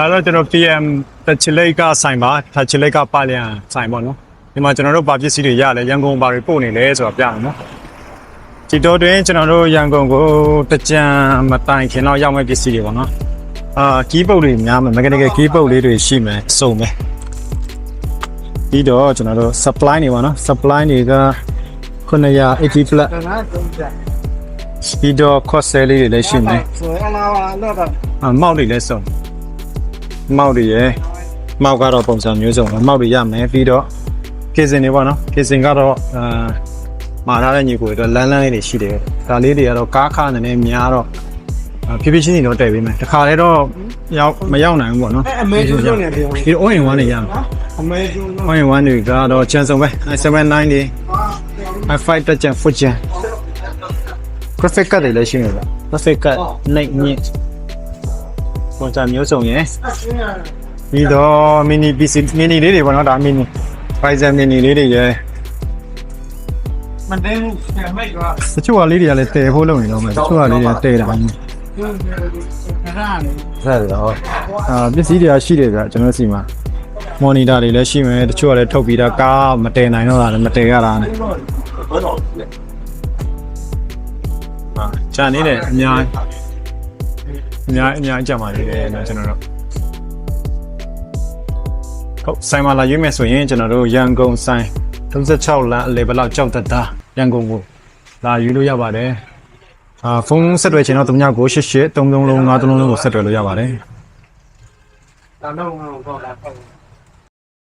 ဒါတော့ကျွန်တော် PM တချလိတ်ကဆိုင်ပါတချလိတ်ကပါလျံဆိုင်ပေါ့နော်ဒီမှာကျွန်တော်တို့ဗာပစ္စည်းတွေရလဲရန်ကုန်ဘာတွေပို့နေလဲဆိုတာပြအောင်နော်ဒီတော့တွင်ကျွန်တော်တို့ရန်ကုန်ကိုတကြံမတိုင်ခင်တော့ရောက်မဲ့ပစ္စည်းတွေပေါ့နော်အာကီးပုတ်တွေများမယ်မက်ကနီကယ်ကီးပုတ်လေးတွေရှိမယ်စုံမယ်ပြီးတော့ကျွန်တော်တို့ supply တွေပေါ့နော် supply တွေက980 flat ပြီးတော့ cost sale တွေလည်းရှိမယ်အမောက်တွေလည်းစုံ မောက်တွေရယ်မောက်ကတော့ပုံစံမျိုးစုံပဲမောက်တွေရမယ်ပြီးတော့ကေစင်တွေပေါ့နော်ကေစင်ကတော့အာမာထားတဲ့ညီကိုတော့လမ်းလမ်းလေးတွေရှိတယ်ဒါလေးတွေကတော့ကားခါနည်းနည်းများတော့ဖြည်းဖြည်းချင်းတော့တည့်ပေးမယ်တခါလဲတော့ရောက်မရောက်နိုင်ဘူးပေါ့နော်အမေကျုံရောက်နေတယ်ဒီ all in one တွေရမယ်အမေကျုံ all in one တွေကတော့ချန်စုံပဲ79တွေ i5 တက်ချန်4ချန် graphic card တွေလည်းရှိနေတာ graphic card နိုင်မြင့် ကွန်ဆာမျိုးစုံရယ်ပြီးတော့ mini PC mini လေးတွေပေါ့နော်ဒါ mini Ryzen mini လေးတွေရယ်မတဲဘူးဆယ်မိတ်ကတချို့ကလေးတွေကလည်းတည်ဖို့လုပ်နေတော့မယ်တချို့ကလေးတွေကတည်တာဆက်ရအောင်အာပစ္စည်းတွေကရှိတယ်ဗျကျွန်တော်စီမှာမော်နီတာတွေလည်းရှိမယ်တချို့ကလည်းထုတ်ပြီးတာကားမတည်နိုင်တော့တာလည်းမတည်ရတာနဲ့အာဂျာနေတဲ့အများကြီး အများအများကြံပါသေးတယ်နော်ကျွန်တော်တို့ဟုတ်ဆိုင်မှာလာရွေးမယ်ဆိုရင်ကျွန်တော်တို့ရန်ကုန်ဆိုင်36လမ်းအလယ်ဘလောက်ကြောက်တတာရန်ကုန်ကိုလာရွေးလို့ရပါတယ်အာဖုန်းဆက်သွယ်ချင်တော့သူများကို88 33လုံး53လုံးကိုဆက်သွယ်လို့ရပါတယ်တာလုံးကိုပေါ့လား